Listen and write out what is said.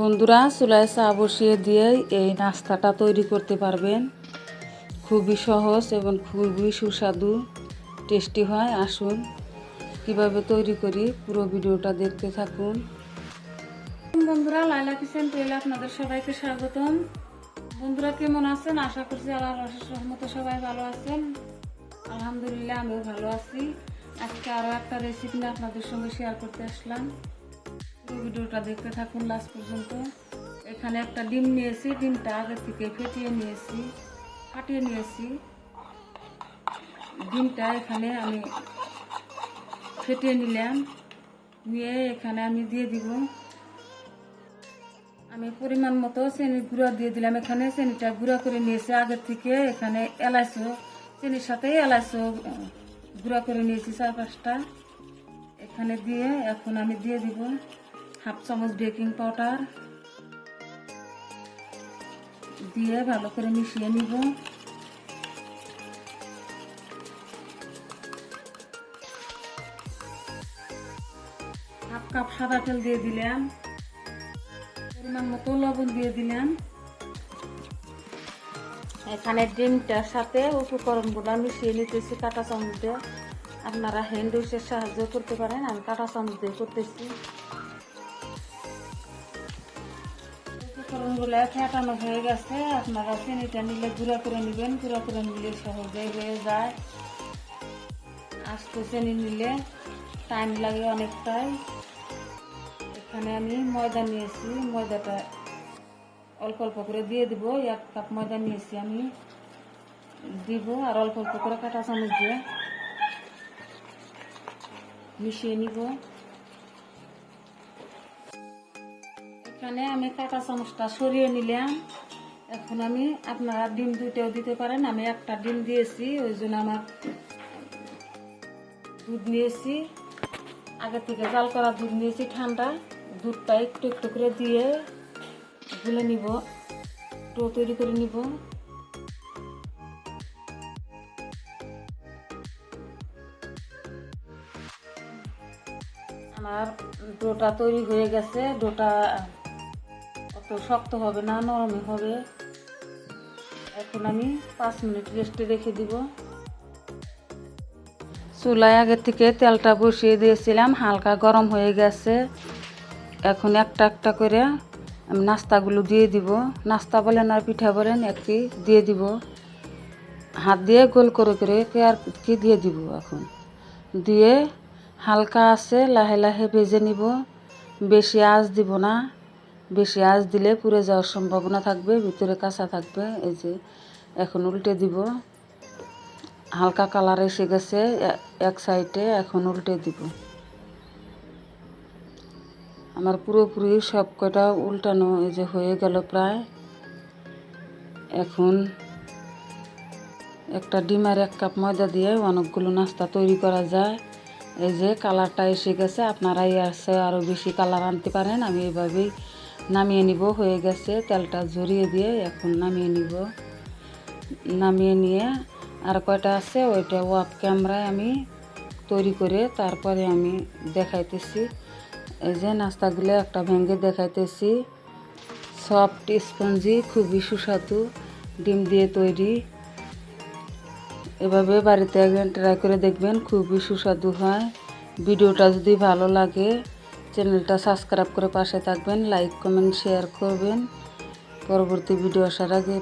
বন্ধুরা, চুলায় চা বসিয়ে দিয়ে এই নাস্তাটা তৈরি করতে পারবেন। খুবই সহজ এবং খুবই সুস্বাদু, টেস্টি হয়। আসুন, কীভাবে তৈরি করি পুরো ভিডিওটা দেখতে থাকুন। বন্ধুরা লাইলা কিচেন টেলে আপনাদের সবাইকে স্বাগতম। বন্ধুরা, কেমন আছেন? আশা করছি আল্লাহর অশেষ রহমতে সবাই ভালো আছেন। আলহামদুলিল্লাহ, আমিও ভালো আছি। আজকে আরও একটা রেসিপি আপনাদের সঙ্গে শেয়ার করতে আসলাম। পুরো ভিডিওটা দেখতে থাকুন লাস্ট পর্যন্ত। এখানে একটা ডিম নিয়েছি, ডিমটা আগে থেকে ফেটিয়ে নিয়েছি, ফাটিয়ে নিয়েছি। ডিমটা এখানে আমি ফেটিয়ে নিলাম, নিয়ে এখানে আমি দিয়ে দিব। আমি পরিমাণ মতো চিনি গুঁড়া দিয়ে দিলাম। এখানে চিনিটা গুঁড়া করে নিয়েছি আগের থেকে। এখানে এলাচও চিনির সাথে এলাচও গুঁড়া করে নিয়েছি চার পাঁচটা। এখানে দিয়ে এখন আমি দিয়ে দিব। হাফ চামচ বেকিং পাউডার দিয়ে ভালো করে মিশিয়ে নিব। হাফ কাপ সাদা তেল দিয়ে দিলাম। পরিমাণ মতো লবণ দিয়ে দিলাম। এখানে ডিমটার সাথে উপকরণগুলো মিশিয়ে নিতেছি কাঁটা চামচ দিয়ে। আপনারা হ্যান্ড সাহায্য করতে পারেন, আমি কাঁটা চামচ দিয়ে করতেছি। উপকরণগুলো ফেটানো হয়ে গেছে। আপনারা চিনিটা নিলে গুঁড়া করে নেবেন। গুঁড়া করে নিলে সহজেই হয়ে যায়। আস্ত চিনি নিলে টাইম লাগে অনেকটাই। এখানে আমি ময়দা নিয়েছি। ময়দাটা অল্প অল্প করে দিয়ে দিব। এক কাপ ময়দা নিয়েছি আমি। দিব আর অল্প অল্প করে কাঁটা চামচ দিয়ে মিশিয়ে নিব। এখানে আমি কাঁটা চামচটা সরিয়ে নিলাম। এখন আমি আপনারা ডিম দুইটাও দিতে পারেন। আমি একটা ডিম দিয়েছি, ওই জন্য আমার দুধ নিয়েছি। আগে থেকে জাল করা দুধ নিয়েছি ঠান্ডা। দুধটা একটু একটু করে দিয়ে গুলে নিব। ডো তৈরি করে নিব। আমার ডোটা তৈরি হয়ে গেছে। ডোটা অত শক্ত হবে না নরমই হবে। এখন আমি পাঁচ মিনিট রেস্টে রেখে দিব। চুলায় আগের থেকে তেলটা বসিয়ে দিয়েছিলাম, হালকা গরম হয়ে গেছে। এখন একটা একটা করে আমি নাস্তাগুলো দিয়ে দিব। নাস্তা বলেন আর পিঠা বলেন, একটি দিয়ে দিব। হাত দিয়ে গোল করে করে আর কি দিয়ে দিব এখন। দিয়ে হালকা আছে, লাহে লাহে ভেজে নিব। বেশি আঁচ দিব না। বেশি আঁচ দিলে পুড়ে যাওয়ার সম্ভাবনা থাকবে, ভিতরে কাঁচা থাকবে, এই যে এখন উল্টে দিব। হালকা কালার এসে গেছে, এক সাইডে এখন উল্টে দিব। আমার পুরোপুরি সব কটা উল্টানো এই যে হয়ে গেল প্রায়। এখন একটা ডিমের এক কাপ ময়দা দিয়ে অনেকগুলো নাস্তা তৈরি করা যায়। এই যে কালারটা এসে গেছে আপনারা আছে আরও বেশি কালার আনতে পারেন, আমি এভাবেই নামিয়ে নিব, হয়ে গেছে। তেলটা ঝরিয়ে দিয়ে এখন নামিয়ে নিব। নামিয়ে নিয়ে আর কয়টা আছে? ওইটা ওয়াপ ক্যামেরায় আমি তৈরি করে তারপরে আমি দেখাইতেছি। এই যে নাস্তাগুলো একটা ভেঙে দেখাইতেছি। সফট স্পঞ্জি, খুবই সুস্বাদু ডিম দিয়ে তৈরি। এভাবে বাড়িতে একদিন ট্রাই করে দেখবেন, খুবই সুস্বাদু হয়। ভিডিওটা যদি ভালো লাগে চ্যানেলটা সাবস্ক্রাইব করে পাশে থাকবেন লাইক কমেন্ট শেয়ার করবেন। পরবর্তী ভিডিও আসার আগে